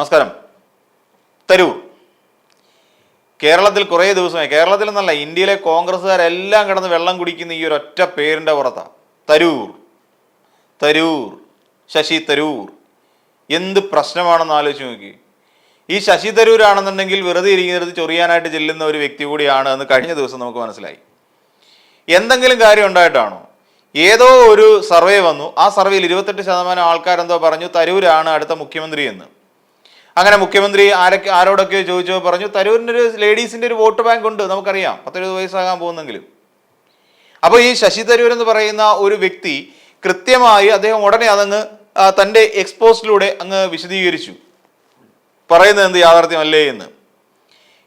നമസ്കാരം. തരൂർ കേരളത്തിൽ കുറേ ദിവസമായി കേരളത്തിൽ എന്നല്ല ഇന്ത്യയിലെ കോൺഗ്രസ്സുകാരെല്ലാം കിടന്ന് വെള്ളം കുടിക്കുന്ന ഈ ഒരു ഒറ്റ പേരിന്റെ പുറത്താണ് തരൂർ. തരൂർ. ശശി തരൂർ. എന്ത് പ്രശ്നമാണെന്ന് ആലോചിച്ച് നോക്കി. ഈ ശശി തരൂരാണെന്നുണ്ടെങ്കിൽ വെറുതെ ഇരിക്കുന്നത് ചൊറിയാനായിട്ട് ചെല്ലുന്ന ഒരു വ്യക്തി കൂടിയാണ് എന്ന് കഴിഞ്ഞ ദിവസം നമുക്ക് മനസ്സിലായി. എന്തെങ്കിലും കാര്യം ഉണ്ടായിട്ടാണോ? ഏതോ ഒരു സർവേ വന്നു. ആ സർവേയിൽ ഇരുപത്തെട്ട് ശതമാനം ആൾക്കാരെന്തോ പറഞ്ഞു തരൂരാണ് അടുത്ത മുഖ്യമന്ത്രി എന്ന്. അങ്ങനെ മുഖ്യമന്ത്രി ആരൊക്കെ ആരോടൊക്കെ ചോദിച്ചോ പറഞ്ഞു തരൂരിന്റെ ഒരു ലേഡീസിന്റെ ഒരു വോട്ട് ബാങ്ക് ഉണ്ട് നമുക്കറിയാം പത്തെഴുപത് വയസ്സാകാൻ പോകുന്നെങ്കിലും. അപ്പോൾ ഈ ശശി തരൂർ എന്ന് പറയുന്ന ഒരു വ്യക്തി കൃത്യമായി അദ്ദേഹം ഉടനെ അതങ്ങ് തന്റെ എക്സ്പോസ്റ്റിലൂടെ അങ്ങ് വിശദീകരിച്ചു. പറയുന്നത് എന്ത് യാഥാർത്ഥ്യമല്ലേ എന്ന്.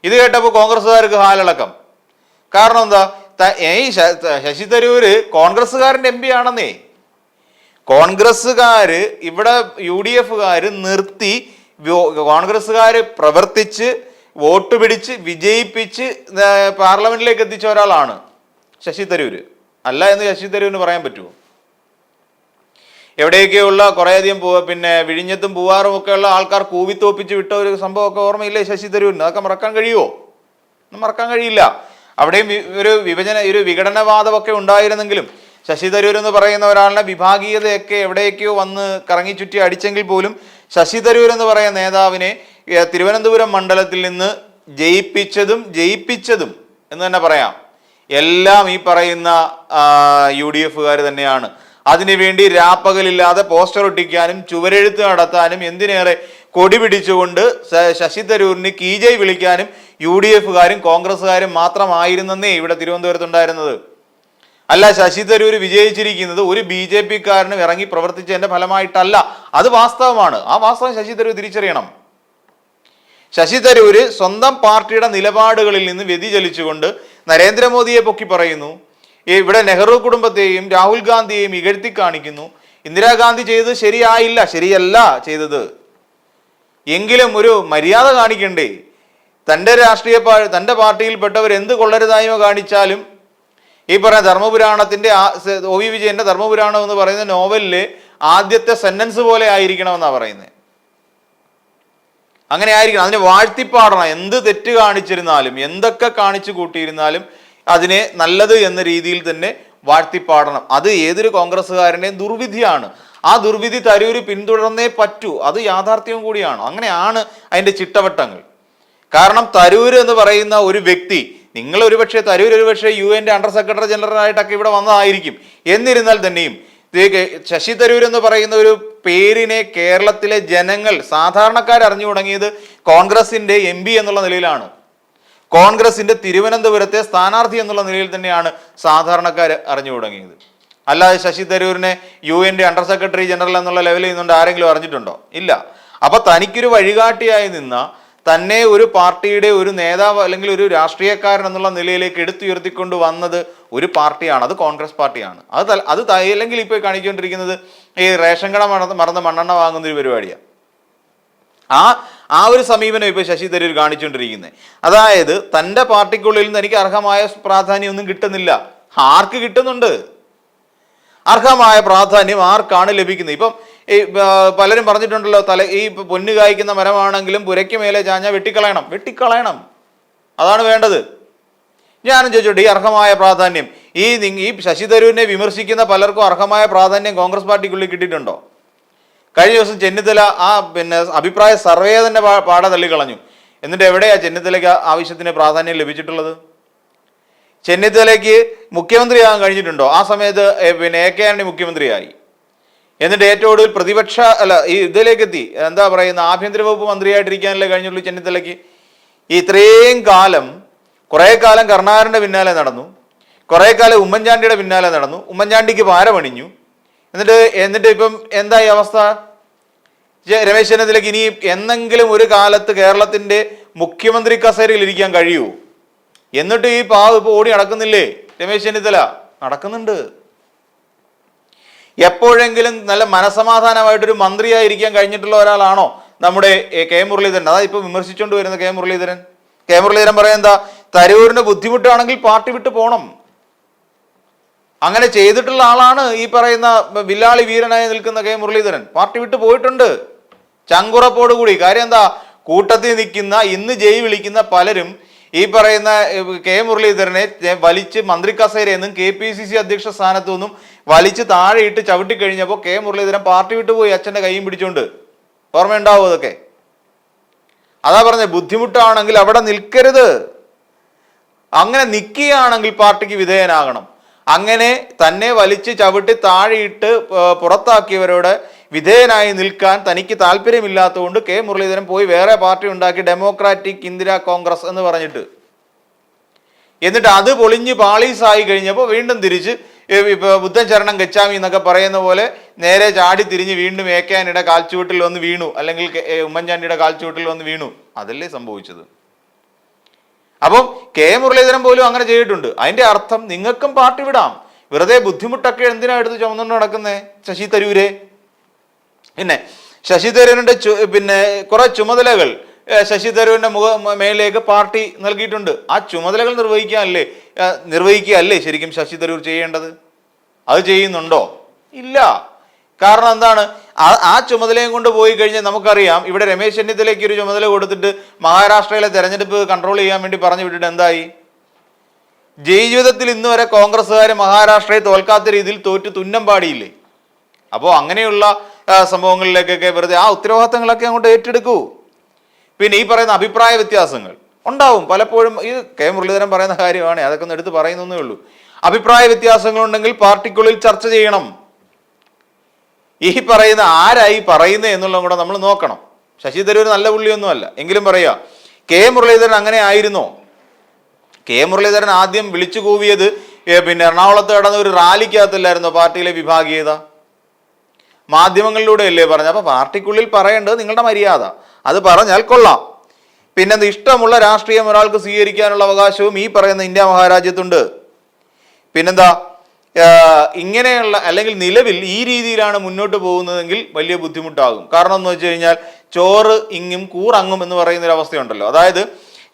ഇത് കേട്ടപ്പോൾ കോൺഗ്രസ്സുകാർക്ക് ഹാലിളക്കം. കാരണം എന്താ? ഈ ശശി തരൂര് കോൺഗ്രസ്സുകാരന്റെ എം പി ആണെന്നേ. കോൺഗ്രസ്സുകാര് ഇവിടെ യു ഡി എഫുകാര് നിർത്തി കോൺഗ്രസ്സുകാര് പ്രവർത്തിച്ച് വോട്ട് പിടിച്ച് വിജയിപ്പിച്ച് പാർലമെന്റിലേക്ക് എത്തിച്ച ഒരാളാണ് ശശി തരൂര്. അല്ല എന്ന് ശശി തരൂരിന് പറയാൻ പറ്റുമോ? എവിടെയൊക്കെയുള്ള കുറേയധികം പിന്നെ വിഴിഞ്ഞത്തും പൂവാറും ഒക്കെ ഉള്ള ആൾക്കാർ കൂവിത്തോപ്പിച്ച് വിട്ട ഒരു സംഭവമൊക്കെ ഓർമ്മയില്ലേ ശശി തരൂരിന്? അതൊക്കെ മറക്കാൻ കഴിയുമോ മറക്കാൻ കഴിയില്ല. അവിടെയും ഒരു വിഭജന ഒരു വിഘടനവാദമൊക്കെ ഉണ്ടായിരുന്നെങ്കിലും ശശി തരൂർ എന്ന് പറയുന്ന ഒരാളുടെ വിഭാഗീയതയൊക്കെ എവിടെയൊക്കെയോ വന്ന് കറങ്ങി ചുറ്റി അടിച്ചെങ്കിൽ പോലും ശശി തരൂർ എന്ന് പറയുന്ന നേതാവിനെ തിരുവനന്തപുരം മണ്ഡലത്തിൽ നിന്ന് ജയിപ്പിച്ചതും ജയിപ്പിച്ചതും എന്ന് തന്നെ പറയാം. എല്ലാം ഈ പറയുന്ന യു ഡി എഫുകാർ തന്നെയാണ് അതിനുവേണ്ടി രാപ്പകലില്ലാതെ പോസ്റ്റർ ഒട്ടിക്കാനും ചുവരെഴുത്ത് നടത്താനും എന്തിനേറെ കൊടി പിടിച്ചുകൊണ്ട് ശശി തരൂരിന് കീജയ് വിളിക്കാനും യു ഡി എഫുകാരും കോൺഗ്രസ്സുകാരും മാത്രമായിരുന്നേ ഇവിടെ തിരുവനന്തപുരത്തുണ്ടായിരുന്നത്. അല്ല ശശി തരൂർ വിജയിച്ചിരിക്കുന്നത് ഒരു ബി ജെ പിക്കാരനും ഇറങ്ങി പ്രവർത്തിച്ചതിന്റെ ഫലമായിട്ടല്ല. അത് വാസ്തവമാണ്. ആ വാസ്തവം ശശി തരൂർ തിരിച്ചറിയണം. ശശി തരൂര് സ്വന്തം പാർട്ടിയുടെ നിലപാടുകളിൽ നിന്ന് വ്യതിചലിച്ചുകൊണ്ട് നരേന്ദ്രമോദിയെ പൊക്കി പറയുന്നു. ഇവിടെ നെഹ്റു കുടുംബത്തെയും രാഹുൽ ഗാന്ധിയെയും ഇകഴ്ത്തി കാണിക്കുന്നു. ഇന്ദിരാഗാന്ധി ചെയ്തത് ശരിയായില്ല. ശരിയല്ല ചെയ്തത്. എങ്കിലും ഒരു മര്യാദ കാണിക്കണ്ടേ? തന്റെ രാഷ്ട്രീയ തന്റെ പാർട്ടിയിൽപ്പെട്ടവർ എന്ത് കൊള്ളരുതായ്മ കാണിച്ചാലും ഈ പറയുന്ന ധർമ്മപുരാണത്തിന്റെ ഒ വി വിജയന്റെ ധർമ്മപുരാണം എന്ന് പറയുന്ന നോവലിൽ ആദ്യത്തെ സെന്റൻസ് പോലെ ആയിരിക്കണമെന്നാണ് പറയുന്നത് അങ്ങനെ ആയിരിക്കണം. അതിനെ വാഴ്ത്തിപ്പാടണം. എന്ത് തെറ്റ് കാണിച്ചിരുന്നാലും എന്തൊക്കെ കാണിച്ചു കൂട്ടിയിരുന്നാലും അതിനെ നല്ലത് എന്ന രീതിയിൽ തന്നെ വാഴ്ത്തിപ്പാടണം. അത് ഏതൊരു കോൺഗ്രസ്സുകാരന്റെയും ദുർവിധിയാണ്. ആ ദുർവിധി തരൂര് പിന്തുടർന്നേ പറ്റൂ. അത് യാഥാർത്ഥ്യവും കൂടിയാണ്. അങ്ങനെയാണ് അതിന്റെ ചിട്ടവട്ടങ്ങൾ. കാരണം തരൂര് എന്ന് പറയുന്ന ഒരു വ്യക്തി നിങ്ങൾ ഒരുപക്ഷെ തരൂർ ഒരുപക്ഷെ യു എന്റെ അണ്ടർ സെക്രട്ടറി ജനറൽ ആയിട്ടൊക്കെ ഇവിടെ വന്നതായിരിക്കും. എന്നിരുന്നാൽ തന്നെയും ശശി തരൂർ എന്ന് പറയുന്ന ഒരു പേരിനെ കേരളത്തിലെ ജനങ്ങൾ സാധാരണക്കാർ അറിഞ്ഞു തുടങ്ങിയത് കോൺഗ്രസിന്റെ എം എന്നുള്ള നിലയിലാണ്. കോൺഗ്രസിന്റെ തിരുവനന്തപുരത്തെ സ്ഥാനാർത്ഥി എന്നുള്ള നിലയിൽ തന്നെയാണ് സാധാരണക്കാർ അറിഞ്ഞു തുടങ്ങിയത്. അല്ലാതെ ശശി തരൂരിനെ യു എന്റെ അണ്ടർ സെക്രട്ടറി ജനറൽ എന്നുള്ള ലെവലിൽ നിന്നുകൊണ്ട് ആരെങ്കിലും അറിഞ്ഞിട്ടുണ്ടോ? ഇല്ല. അപ്പൊ തനിക്കൊരു വഴികാട്ടിയായി നിന്ന തന്നെ ഒരു പാർട്ടിയുടെ ഒരു നേതാവ് അല്ലെങ്കിൽ ഒരു രാഷ്ട്രീയക്കാരൻ എന്നുള്ള നിലയിലേക്ക് എടുത്തുയർത്തിക്കൊണ്ട് വന്നത് ഒരു പാർട്ടിയാണ്. അത് കോൺഗ്രസ് പാർട്ടിയാണ്. അത് അത് അല്ലെങ്കിൽ ഇപ്പോൾ കാണിച്ചുകൊണ്ടിരിക്കുന്നത് ഈ റേഷൻ കട മറന്ന് മറന്ന് മണ്ണെണ്ണ വാങ്ങുന്ന ഒരു പരിപാടിയാണ് ആ ആ ഒരു സമീപനം ഇപ്പോൾ ശശി തരൂർ കാണിച്ചുകൊണ്ടിരിക്കുന്നത്. അതായത് തന്റെ പാർട്ടിക്കുള്ളിൽ നിന്ന് എനിക്ക് അർഹമായ പ്രാധാന്യമൊന്നും കിട്ടുന്നില്ല. ആർക്ക് കിട്ടുന്നുണ്ട്? അർഹമായ പ്രാധാന്യം ആർക്കാണ് ലഭിക്കുന്നത്? ഇപ്പം ഈ പലരും പറഞ്ഞിട്ടുണ്ടല്ലോ തല ഈ പൊന്നു കായ്ക്കുന്ന മരമാണെങ്കിലും പുരയ്ക്ക് മേലെ ചാഞ്ഞാൽ വെട്ടിക്കളയണം. വെട്ടിക്കളയണം. അതാണ് വേണ്ടത്. ഞാനും ചോദിച്ചോട്ടെ ഈ അർഹമായ പ്രാധാന്യം ഈ ഈ ശശി തരൂരിനെ വിമർശിക്കുന്ന പലർക്കും അർഹമായ പ്രാധാന്യം കോൺഗ്രസ് പാർട്ടിക്കുള്ളിൽ കിട്ടിയിട്ടുണ്ടോ? കഴിഞ്ഞ ദിവസം ചെന്നിത്തല ആ പിന്നെ അഭിപ്രായ സർവേ തന്നെ പാടെ തള്ളിക്കളഞ്ഞു. എന്നിട്ട് എവിടെയാ ചെന്നിത്തലയ്ക്ക് ആവശ്യത്തിന് പ്രാധാന്യം ലഭിച്ചിട്ടുള്ളത്? ചെന്നിത്തലയ്ക്ക് മുഖ്യമന്ത്രിയാകാൻ കഴിഞ്ഞിട്ടുണ്ടോ? ആ സമയത്ത് പിന്നെ എ കെ ആന്റണി മുഖ്യമന്ത്രിയായി. എന്നിട്ട് ഏറ്റവും ഒടുവിൽ പ്രതിപക്ഷ അല്ല ഈ ഇതിലേക്ക് എത്തി എന്താ പറയുന്ന ആഭ്യന്തര വകുപ്പ് മന്ത്രിയായിട്ടിരിക്കാനല്ലേ കഴിഞ്ഞുള്ളൂ ചെന്നിത്തലയ്ക്ക്. ഇത്രയും കാലം കുറേ കാലം കരുണാകരന്റെ പിന്നാലെ നടന്നു. കുറേ കാലം ഉമ്മൻചാണ്ടിയുടെ പിന്നാലെ നടന്നു. ഉമ്മൻചാണ്ടിക്ക് പാരമണിഞ്ഞു എന്നിട്ട് എന്നിട്ട് ഇപ്പം എന്താ ഈ അവസ്ഥ രമേശ് ചെന്നിത്തലയ്ക്ക് ഇനി എന്നെങ്കിലും ഒരു കാലത്ത് കേരളത്തിന്റെ മുഖ്യമന്ത്രി കസേരയിൽ ഇരിക്കാൻ കഴിയൂ. എന്നിട്ട് ഈ പാവ് ഇപ്പോൾ ഓടി നടക്കുന്നില്ലേ? രമേശ് ചെന്നിത്തല. നടക്കുന്നുണ്ട്. എപ്പോഴെങ്കിലും നല്ല മനസമാധാനമായിട്ടൊരു മന്ത്രിയായിരിക്കാൻ കഴിഞ്ഞിട്ടുള്ള ഒരാളാണോ നമ്മുടെ കെ. മുരളീധരൻ? അതാ ഇപ്പൊ വിമർശിച്ചുകൊണ്ട് വരുന്ന കെ. മുരളീധരൻ. കെ. മുരളീധരൻ പറയാൻ എന്താ തരൂരിന് ബുദ്ധിമുട്ടാണെങ്കിൽ പാർട്ടി വിട്ട് പോണം. അങ്ങനെ ചെയ്തിട്ടുള്ള ആളാണ് ഈ പറയുന്ന വില്ലാളി വീരനായി നിൽക്കുന്ന കെ. മുരളീധരൻ. പാർട്ടി വിട്ട് പോയിട്ടുണ്ട്. ചങ്കുറപ്പോടുകൂടി. കാര്യം എന്താ കൂട്ടത്തിൽ നിൽക്കുന്ന ഇന്ന് ജയ് വിളിക്കുന്ന പലരും ഈ പറയുന്ന കെ മുരളീധരനെ വലിച്ച് മന്ത്രി കസേരയിൽ നിന്നും കെ പി സി സി അധ്യക്ഷ സ്ഥാനത്തു നിന്നും വലിച്ച് താഴെയിട്ട് ചവിട്ടി കെ മുരളീധരൻ പാർട്ടി വിട്ടുപോയി അച്ഛന്റെ കൈയും പിടിച്ചുകൊണ്ട് ഓർമ്മയുണ്ടാവും അതൊക്കെ? അതാ പറഞ്ഞത് ബുദ്ധിമുട്ടാണെങ്കിൽ അവിടെ നിൽക്കരുത്. അങ്ങനെ നിൽക്കുകയാണെങ്കിൽ പാർട്ടിക്ക് വിധേയനാകണം. അങ്ങനെ തന്നെ വലിച്ച് ചവിട്ടി താഴെയിട്ട് പുറത്താക്കിയവരോട് വിധേയനായി നിൽക്കാൻ തനിക്ക് താല്പര്യമില്ലാത്തതുകൊണ്ട് കെ. മുരളീധരൻ പോയി വേറെ പാർട്ടി ഉണ്ടാക്കി ഡെമോക്രാറ്റിക് ഇന്ദിരാ കോൺഗ്രസ് എന്ന് പറഞ്ഞിട്ട്. എന്നിട്ട് അത് പൊളിഞ്ഞ് പാളീസായി കഴിഞ്ഞപ്പോൾ വീണ്ടും തിരിച്ച് ബുദ്ധൻ ശരണം ഗച്ചാമി എന്നൊക്കെ പറയുന്ന പോലെ നേരെ ചാടി തിരിഞ്ഞ് വീണ്ടും ഏക്കാനിയുടെ കാൽച്ചുവട്ടിൽ വന്ന് വീണു. അല്ലെങ്കിൽ ഉമ്മൻചാണ്ടിയുടെ കാൽച്ചുവട്ടിൽ വന്ന് വീണു. അതല്ലേ സംഭവിച്ചത്. അപ്പം കെ. മുരളീധരൻ പോലും അങ്ങനെ ചെയ്തിട്ടുണ്ട്. അതിന്റെ അർത്ഥം നിങ്ങൾക്കും പാർട്ടി വിടാം. വെറുതെ ബുദ്ധിമുട്ടൊക്കെ എന്തിനാ എടുത്ത് ചുമന്നുകൊണ്ട് നടക്കുന്നേ? ശശി തരൂരെ. പിന്നെ ശശി തരൂരിന്റെ പിന്നെ കുറെ ചുമതലകൾ ശശി തരൂരിന്റെ മുഖ മേലേക്ക് പാർട്ടി നൽകിയിട്ടുണ്ട്. ആ ചുമതലകൾ നിർവഹിക്കാനല്ലേ നിർവഹിക്കുക നിർവഹിക്കുകയല്ലേ ശരിക്കും ശശി തരൂർ ചെയ്യേണ്ടത്? അത് ചെയ്യുന്നുണ്ടോ? ഇല്ല. കാരണം എന്താണ്? ആ ചുമതലയും കൊണ്ട് പോയി കഴിഞ്ഞാൽ നമുക്കറിയാം ഇവിടെ രമേശ് ചെന്നിത്തലയ്ക്ക് ഒരു ചുമതല കൊടുത്തിട്ട് മഹാരാഷ്ട്രയിലെ തെരഞ്ഞെടുപ്പ് കൺട്രോൾ ചെയ്യാൻ വേണ്ടി പറഞ്ഞു വിട്ടിട്ട് എന്തായി? ജീവിതത്തിൽ ഇന്ന് വരെ കോൺഗ്രസ്സുകാർ മഹാരാഷ്ട്രയെ തോൽക്കാത്ത രീതിയിൽ തോറ്റു തുന്നം പാടിയില്ലേ അപ്പോൾ അങ്ങനെയുള്ള സംഭവങ്ങളിലേക്കൊക്കെ വെറുതെ ആ ഉത്തരവാദിത്തങ്ങളൊക്കെ അങ്ങോട്ട് ഏറ്റെടുക്കൂ. പിന്നെ ഈ പറയുന്ന അഭിപ്രായ വ്യത്യാസങ്ങൾ ഉണ്ടാവും. പലപ്പോഴും ഇത് കെ മുരളീധരൻ പറയുന്ന കാര്യമാണ് അതൊക്കെ ഒന്ന് എടുത്ത് പറയുന്നേ ഉള്ളൂ. അഭിപ്രായ വ്യത്യാസങ്ങളുണ്ടെങ്കിൽ പാർട്ടിക്കുള്ളിൽ ചർച്ച ചെയ്യണം. ഈ പറയുന്ന ആരായി പറയുന്നത് എന്നുള്ളതും കൂടെ നമ്മൾ നോക്കണം. ശശി തരൂർ നല്ല പുള്ളിയൊന്നുമല്ല. എങ്കിലും പറയുക കെ മുരളീധരൻ അങ്ങനെ ആയിരുന്നോ? കെ മുരളീധരൻ ആദ്യം വിളിച്ചു കൂവിയത് പിന്നെ എറണാകുളത്ത് നടന്ന ഒരു റാലിക്കകത്തല്ലായിരുന്നോ? പാർട്ടിയിലെ വിഭാഗീയത? മാധ്യമങ്ങളിലൂടെ അല്ലേ പറഞ്ഞത്? അപ്പൊ പാർട്ടിക്കുള്ളിൽ പറയേണ്ടത് നിങ്ങളുടെ മര്യാദ. അത് പറഞ്ഞാൽ കൊള്ളാം. പിന്നെ ഇഷ്ടമുള്ള രാഷ്ട്രീയം ഒരാൾക്ക് സ്വീകരിക്കാനുള്ള അവകാശവും ഈ പറയുന്ന ഇന്ത്യ മഹാരാജ്യത്തുണ്ട്. പിന്നെന്താ ഇങ്ങനെയുള്ള അല്ലെങ്കിൽ നിലവിൽ ഈ രീതിയിലാണ് മുന്നോട്ട് പോകുന്നതെങ്കിൽ വലിയ ബുദ്ധിമുട്ടാകും. കാരണം എന്ന് വെച്ച് കഴിഞ്ഞാൽ ചോറ് ഇങ്ങും കൂറങ്ങും എന്ന് പറയുന്ന ഒരു അവസ്ഥയുണ്ടല്ലോ. അതായത്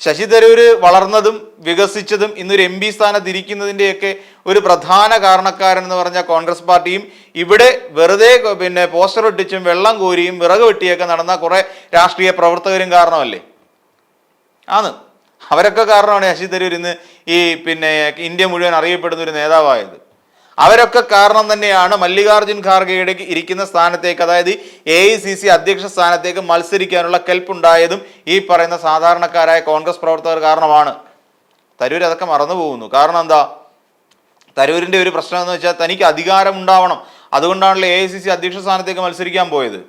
ശശി തരൂര് വളർന്നതും വികസിച്ചതും ഇന്നൊരു എം പി സ്ഥാനത്ത് ഇരിക്കുന്നതിന്റെയൊക്കെ ഒരു പ്രധാന കാരണക്കാരൻ എന്ന് പറഞ്ഞ കോൺഗ്രസ് പാർട്ടിയും ഇവിടെ വെറുതെ പിന്നെ പോസ്റ്റർ ഒട്ടിച്ചും വെള്ളം കോരിയും വിറക് വെട്ടിയൊക്കെ നടന്ന കുറെ രാഷ്ട്രീയ പ്രവർത്തകരും കാരണമല്ലേ? ആണ്. അവരൊക്കെ കാരണമാണ് ശശി തരൂർ ഇന്ന് ഈ പിന്നെ ഇന്ത്യ മുഴുവൻ അറിയപ്പെടുന്ന ഒരു നേതാവായത്. അവരൊക്കെ കാരണം തന്നെയാണ് മല്ലികാർജുൻ ഖാർഗെയുടെ ഇരിക്കുന്ന സ്ഥാനത്തേക്ക് അതായത് എ ഐ സി സി അധ്യക്ഷ സ്ഥാനത്തേക്ക് മത്സരിക്കാനുള്ള കെൽപ്പുണ്ടായതും ഈ പറയുന്ന സാധാരണക്കാരായ കോൺഗ്രസ് പ്രവർത്തകർ കാരണമാണ്. തരൂർ അതൊക്കെ മറന്നു പോകുന്നു. കാരണം എന്താ? തരൂരിന്റെ ഒരു പ്രശ്നം എന്ന് വെച്ചാൽ തനിക്ക് അധികാരം ഉണ്ടാവണം. അതുകൊണ്ടാണല്ലോ എ ഐ സി സി അധ്യക്ഷ സ്ഥാനത്തേക്ക് മത്സരിക്കാൻ പോയത്.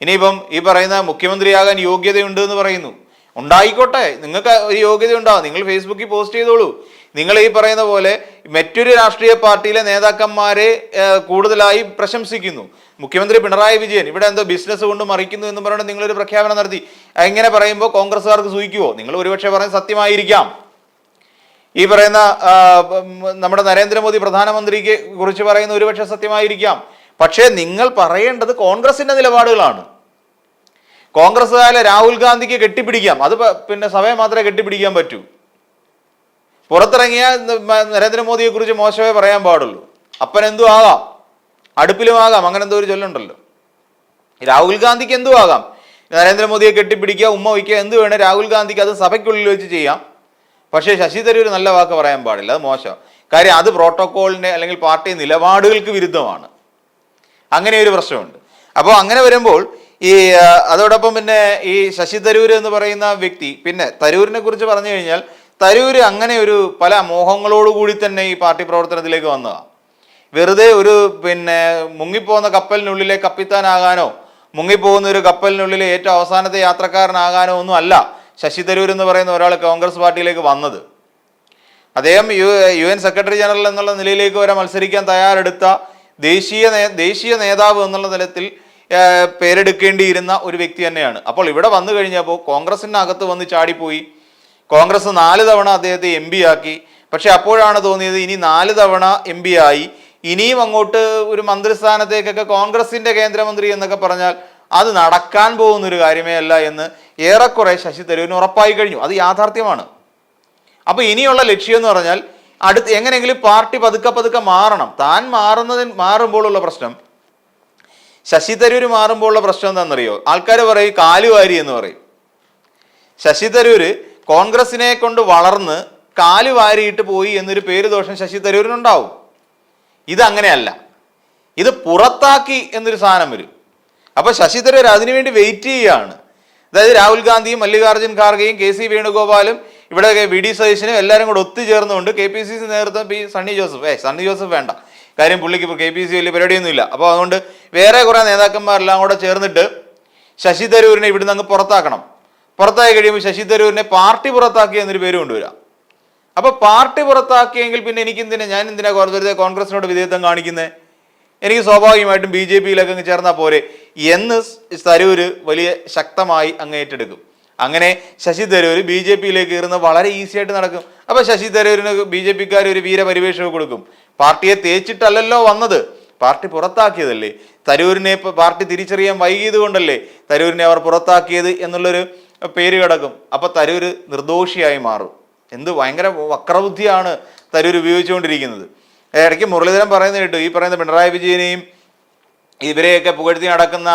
ഇനിയിപ്പം ഈ പറയുന്ന മുഖ്യമന്ത്രിയാകാൻ യോഗ്യതയുണ്ട് എന്ന് പറയുന്നു. ഉണ്ടായിക്കോട്ടെ നിങ്ങൾക്ക് ഒരു യോഗ്യത ഉണ്ടാവും നിങ്ങൾ ഫേസ്ബുക്കിൽ പോസ്റ്റ് ചെയ്തോളൂ. നിങ്ങൾ ഈ പറയുന്ന പോലെ മറ്റൊരു രാഷ്ട്രീയ പാർട്ടിയിലെ നേതാക്കന്മാരെ കൂടുതലായി പ്രശംസിക്കുന്നു. മുഖ്യമന്ത്രി പിണറായി വിജയൻ ഇവിടെ എന്തോ ബിസിനസ് കൊണ്ട് മറിക്കുന്നു എന്ന് പറഞ്ഞുകൊണ്ട് നിങ്ങളൊരു പ്രഖ്യാപനം നടത്തി. എങ്ങനെ പറയുമ്പോൾ കോൺഗ്രസ്സുകാർക്ക് സൂഹിക്കുവോ നിങ്ങൾ ഒരുപക്ഷെ പറയുന്നത് സത്യമായിരിക്കാം. ഈ പറയുന്ന നമ്മുടെ നരേന്ദ്രമോദി പ്രധാനമന്ത്രിക്ക് കുറിച്ച് പറയുന്ന ഒരുപക്ഷെ സത്യമായിരിക്കാം. പക്ഷേ നിങ്ങൾ പറയേണ്ടത് കോൺഗ്രസിന്റെ നിലപാടുകളാണ്. കോൺഗ്രസ്സുകാരെ രാഹുൽ ഗാന്ധിക്ക് കെട്ടിപ്പിടിക്കാം. അത് പിന്നെ സഭയെ മാത്രമേ കെട്ടിപ്പിടിക്കാൻ പറ്റൂ. പുറത്തിറങ്ങിയ ന- നരേന്ദ്രമോദിയെ കുറിച്ച് മോശമേ പറയാൻ പാടുള്ളൂ. അപ്പൻ എന്തു ആകാം? അടുപ്പിലും ആകാം. അങ്ങനെ എന്തോ ഒരു ചൊല്ലുണ്ടല്ലോ. രാഹുൽ ഗാന്ധിക്ക് എന്തു ആകാം? നരേന്ദ്രമോദിയെ കെട്ടിപ്പിടിക്കുക ഉമ്മ വയ്ക്കുക എന്ത് വേണേ രാഹുൽ ഗാന്ധിക്ക് അത് സഭയ്ക്കുള്ളിൽ വെച്ച് ചെയ്യാം. പക്ഷേ ശശി തരൂർ നല്ല വാക്ക് പറയാൻ പാടില്ല. അത് മോശം. കാര്യം അത് പ്രോട്ടോക്കോളിന് അല്ലെങ്കിൽ പാർട്ടി നിലപാടുകൾക്ക് വിരുദ്ധമാണ്. അങ്ങനെ ഒരു പ്രശ്നമുണ്ട്. അപ്പോൾ അങ്ങനെ വരുമ്പോൾ ഈ അതോടൊപ്പം പിന്നെ ഈ ശശി തരൂർ എന്ന് പറയുന്ന വ്യക്തി പിന്നെ തരൂരിനെ കുറിച്ച് പറഞ്ഞു കഴിഞ്ഞാൽ തരൂര് അങ്ങനെ ഒരു പല മോഹങ്ങളോടുകൂടി തന്നെ ഈ പാർട്ടി പ്രവർത്തനത്തിലേക്ക് വന്നതാണ് വെറുതെ ഒരു പിന്നെ മുങ്ങിപ്പോകുന്ന കപ്പലിനുള്ളിലെ കപ്പിത്താനാകാനോ മുങ്ങിപ്പോകുന്ന ഒരു കപ്പലിനുള്ളിലെ ഏറ്റവും അവസാനത്തെ യാത്രക്കാരനാകാനോ ഒന്നും അല്ല ശശി തരൂർ എന്ന് പറയുന്ന ഒരാൾ കോൺഗ്രസ് പാർട്ടിയിലേക്ക് വന്നത്. അദ്ദേഹം U U N secretary general എന്നുള്ള നിലയിലേക്ക് വരെ മത്സരിക്കാൻ തയ്യാറെടുത്ത ദേശീയ ദേശീയ നേതാവ് എന്നുള്ള തലത്തിൽ പേരെടുക്കേണ്ടിയിരുന്ന ഒരു വ്യക്തി തന്നെയാണ്. അപ്പോൾ ഇവിടെ വന്നു കഴിഞ്ഞപ്പോൾ കോൺഗ്രസിന്റെ അകത്ത് വന്ന് ചാടിപ്പോയി. കോൺഗ്രസ് നാല് തവണ അദ്ദേഹത്തെ എം പി ആക്കി. പക്ഷെ അപ്പോഴാണ് തോന്നിയത് ഇനി നാല് തവണ എം പി ആയി. ഇനിയും അങ്ങോട്ട് ഒരു മന്ത്രിസ്ഥാനത്തേക്കൊക്കെ കോൺഗ്രസിന്റെ കേന്ദ്രമന്ത്രി എന്നൊക്കെ പറഞ്ഞാൽ അത് നടക്കാൻ പോകുന്ന ഒരു കാര്യമേ അല്ല എന്ന് ഏറെക്കുറെ ശശി തരൂരിന് ഉറപ്പായി കഴിഞ്ഞു. അത് യാഥാർത്ഥ്യമാണ്. അപ്പൊ ഇനിയുള്ള ലക്ഷ്യം എന്ന് പറഞ്ഞാൽ അടുത്ത് എങ്ങനെയെങ്കിലും പാർട്ടി പതുക്കെ പതുക്കെ മാറണം. താൻ മാറുന്നതിന് മാറുമ്പോഴുള്ള പ്രശ്നം ശശി തരൂർ മാറുമ്പോഴുള്ള പ്രശ്നം എന്താണെന്നറിയോ? ആൾക്കാർ പറയും കാലുവാരി എന്ന് പറയും. ശശി തരൂര് കോൺഗ്രസിനെ കൊണ്ട് വളർന്ന് കാൽ വാരിയിട്ട് പോയി എന്നൊരു പേര് ദോഷം ശശി തരൂരിനുണ്ടാവും. ഇതങ്ങനെയല്ല ഇത് പുറത്താക്കി എന്നൊരു സാധനം വരും അപ്പൊ ശശി തരൂർ അതിനുവേണ്ടി വെയിറ്റ് ചെയ്യുകയാണ് അതായത് രാഹുൽ ഗാന്ധിയും മല്ലികാർജുൻ ഖാർഗെയും കെ സി വേണുഗോപാലും ഇവിടെ വി ഡി സതീശനും എല്ലാവരും കൂടെ ഒത്തുചേർന്നുകൊണ്ട് കെ പി സി സി നേതൃത്വം പി സണ്ണി ജോസഫ്. ഏ സണ്ണി ജോസഫ് വേണ്ട. കാര്യം പുള്ളിക്ക് കെ പി സി വലിയ പരിപാടിയൊന്നുമില്ല. അപ്പോൾ അതുകൊണ്ട് വേറെ കുറേ നേതാക്കന്മാരെല്ലാം കൂടെ ചേർന്നിട്ട് ശശി തരൂരിനെ ഇവിടുന്ന് അങ്ങ് പുറത്താക്കണം. പുറത്തായി കഴിയുമ്പോൾ ശശി തരൂരിനെ പാർട്ടി പുറത്താക്കി എന്നൊരു പേര് കൊണ്ടുവരാം. അപ്പോൾ പാർട്ടി പുറത്താക്കിയെങ്കിൽ പിന്നെ എനിക്ക് എന്തിനാ ഞാൻ എന്തിനാ വെറുതെ കോൺഗ്രസിനോട് വിധേയത്വം കാണിക്കുന്നത് എനിക്ക് സ്വാഭാവികമായിട്ടും ബി ജെ പിയിലൊക്കെ അങ്ങ് ചേർന്നാൽ പോരെ. എന്ന് തരൂർ വലിയ ശക്തമായി അങ്ങ് ഏറ്റെടുക്കും. അങ്ങനെ ശശി തരൂര് ബി ജെ പിയിലേക്ക് കയറുന്നത് വളരെ ഈസി ആയിട്ട് നടക്കും. അപ്പോൾ ശശി തരൂരിന് ബി ജെ പിക്കാർ ഒരു വീരപരിവേഷമൊക്കെ കൊടുക്കും. പാർട്ടിയെ തേച്ചിട്ടല്ലല്ലോ വന്നത്. പാർട്ടി പുറത്താക്കിയതല്ലേ? തരൂരിനെ പാർട്ടി തിരിച്ചറിയാൻ വൈകിയത് കൊണ്ടല്ലേ തരൂരിനെ അവർ പുറത്താക്കിയത് എന്നുള്ളൊരു പേര് കിടക്കും. അപ്പോൾ തരൂര് നിർദോഷിയായി മാറും. എന്ത് ഭയങ്കര വക്രബുദ്ധിയാണ് തരൂർ ഉപയോഗിച്ചുകൊണ്ടിരിക്കുന്നത്. ഇടയ്ക്ക് മുരളീധരൻ പറയുന്നത് കേട്ടു. ഈ പറയുന്ന പിണറായി വിജയനെയും ഇവരെയൊക്കെ പുകഴ്ത്തി നടക്കുന്ന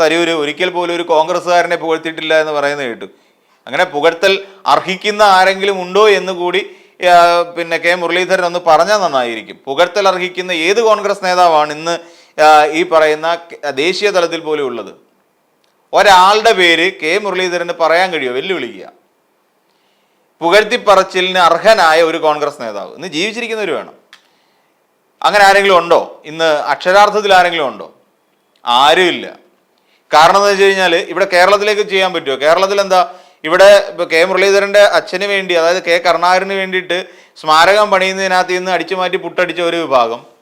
തരൂര് ഒരിക്കൽ പോലും ഒരു കോൺഗ്രസ്സുകാരനെ പുകഴ്ത്തിയിട്ടില്ല എന്ന് പറയുന്നത് കേട്ടു. അങ്ങനെ പുകഴ്ത്തൽ അർഹിക്കുന്ന ആരെങ്കിലും ഉണ്ടോ എന്ന് കൂടി പിന്നെ കെ മുരളീധരൻ ഒന്ന് പറഞ്ഞാൽ നന്നായിരിക്കും. പുകഴ്ത്തൽ അർഹിക്കുന്ന ഏത് കോൺഗ്രസ് നേതാവാണ് ഇന്ന് ഈ പറയുന്ന ദേശീയ തലത്തിൽ പോലും ഉള്ളത്? ഒരാളുടെ പേര് കെ മുരളീധരന് പറയാൻ കഴിയുമോ വെല്ലുവിളിക്കുക. പുകഴ്ത്തിപ്പറച്ചിലിന് അർഹനായ ഒരു കോൺഗ്രസ് നേതാവ്. ഇന്ന് ജീവിച്ചിരിക്കുന്നവർ വേണം. അങ്ങനെ ആരെങ്കിലും ഉണ്ടോ? ഇന്ന് അക്ഷരാർത്ഥത്തിൽ ആരെങ്കിലും ഉണ്ടോ? ആരും ഇല്ല. കാരണം എന്ന് വെച്ച് കഴിഞ്ഞാൽ ഇവിടെ കേരളത്തിലേക്ക് ചെയ്യാൻ പറ്റുമോ? കേരളത്തിൽ എന്താ? ഇവിടെ കെ മുരളീധരന്റെ അച്ഛന് വേണ്ടി അതായത് കെ കരുണാകരന് വേണ്ടിയിട്ട് സ്മാരകം പണിയുന്നതിനകത്ത് നിന്ന് അടിച്ചു മാറ്റി പുട്ടടിച്ച ഒരു വിഭാഗം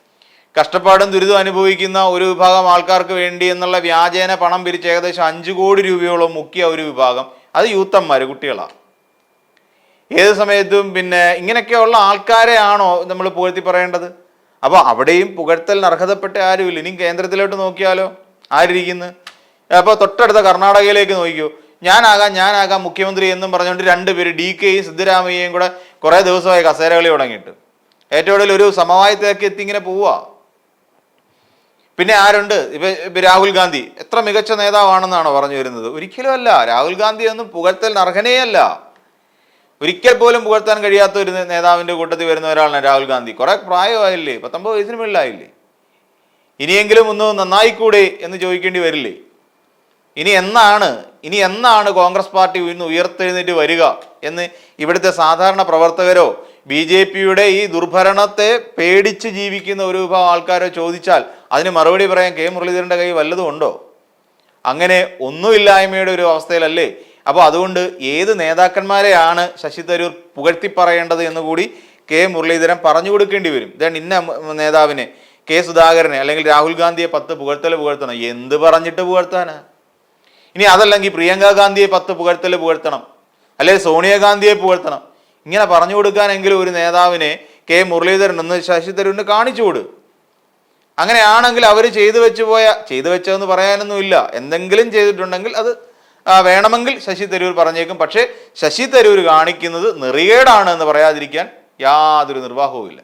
കഷ്ടപ്പാടും ദുരിതം അനുഭവിക്കുന്ന ഒരു വിഭാഗം ആൾക്കാർക്ക് വേണ്ടി എന്നുള്ള വ്യാജേന പണം പിരിച്ച് ഏകദേശം അഞ്ചു കോടി രൂപയോളം മുക്കിയ ഒരു വിഭാഗം. അത് യൂത്തന്മാർ കുട്ടികളാണ് ഏത് സമയത്തും പിന്നെ ഇങ്ങനെയൊക്കെയുള്ള ആൾക്കാരെയാണോ നമ്മൾ പുകഴ്ത്തി പറയേണ്ടത്? അപ്പോൾ അവിടെയും പുകഴ്ത്തലിന് അർഹതപ്പെട്ട ആരുമില്ല. ഇനി കേന്ദ്രത്തിലോട്ട് നോക്കിയാലോ? ആരിയ്ക്കുന്നു അപ്പോൾ തൊട്ടടുത്ത കർണാടകയിലേക്ക് നോക്കിക്കോ. ഞാനാകാം ഞാനാകാം മുഖ്യമന്ത്രി എന്നും പറഞ്ഞുകൊണ്ട് രണ്ടുപേര് ഡി കെയും സിദ്ധരാമയ്യയും കൂടെ കുറേ ദിവസമായി കസേരകളി തുടങ്ങിയിട്ട് ഏറ്റവും കൂടുതൽ ഒരു സമവായത്തിലേക്ക് എത്തി ഇങ്ങനെ പോവുക പിന്നെ ആരുണ്ട്? ഇപ്പൊ രാഹുൽ ഗാന്ധി. എത്ര മികച്ച നേതാവാണെന്നാണ് പറഞ്ഞു വരുന്നത്. ഒരിക്കലും അല്ല. രാഹുൽ ഗാന്ധി ഒന്നും പുകഴ്ത്തൽ അർഹനേ അല്ല ഒരിക്കൽ പോലും പുകഴ്ത്താൻ കഴിയാത്ത ഒരു നേതാവിന്റെ കൂട്ടത്തിൽ വരുന്ന ഒരാളാണ് രാഹുൽ ഗാന്ധി. കുറെ പ്രായമായില്ലേ? പത്തൊമ്പത് വയസ്സിന് മുകളിലായില്ലേ? ഇനിയെങ്കിലും ഒന്ന് നന്നായിക്കൂടെ എന്ന് ചോദിക്കേണ്ടി വരില്ലേ? ഇനി എന്നാണ്? ഇനി എന്നാണ് കോൺഗ്രസ് പാർട്ടി ഇന്ന് ഉയർത്തെഴുന്നേറ്റ് വരിക എന്ന് ഇവിടുത്തെ സാധാരണ പ്രവർത്തകരോ ബി ജെ പിയുടെ ഈ ദുർഭരണത്തെ പേടിച്ച് ജീവിക്കുന്ന ഒരു വിഭാഗം ആൾക്കാരെ ചോദിച്ചാൽ അതിന് മറുപടി പറയാൻ കെ മുരളീധരന്റെ കൈ വല്ലതും ഉണ്ടോ? അങ്ങനെ ഒന്നുമില്ലായ്മയുടെ ഒരു അവസ്ഥയിലല്ലേ? അപ്പോൾ അതുകൊണ്ട് ഏത് നേതാക്കന്മാരെയാണ് ശശി തരൂർ പുകഴ്ത്തി പറയേണ്ടത് എന്ന് കൂടി കെ മുരളീധരൻ പറഞ്ഞു കൊടുക്കേണ്ടി വരും. ഇതാണ് ഇന്ന നേതാവിനെ കെ സുധാകരനെ അല്ലെങ്കിൽ രാഹുൽ ഗാന്ധിയെ പത്ത് പുകഴ്ത്തൽ പുകഴ്ത്തണം. എന്ത് പറഞ്ഞിട്ട് പുകഴ്ത്താനാ? ഇനി അതല്ലെങ്കിൽ പ്രിയങ്ക ഗാന്ധിയെ പത്ത് പുകഴ്ത്തൽ പുകഴ്ത്തണം. അല്ലെങ്കിൽ സോണിയാഗാന്ധിയെ പുകഴ്ത്തണം. ഇങ്ങനെ പറഞ്ഞു കൊടുക്കാനെങ്കിലും ഒരു നേതാവിനെ കെ മുരളീധരൻ ഒന്ന് ശശി തരൂരിന് കാണിച്ചു കൊടു. അങ്ങനെയാണെങ്കിൽ അവർ ചെയ്തു വെച്ചു പോയ ചെയ്തു വെച്ചതെന്ന് പറയാനൊന്നുമില്ല എന്തെങ്കിലും ചെയ്തിട്ടുണ്ടെങ്കിൽ അത് വേണമെങ്കിൽ ശശി തരൂർ പറഞ്ഞേക്കും. പക്ഷേ ശശി തരൂർ കാണിക്കുന്നത് നെറികേടാണ് എന്ന് പറയാതിരിക്കാൻ യാതൊരു നിർവാഹവുമില്ല.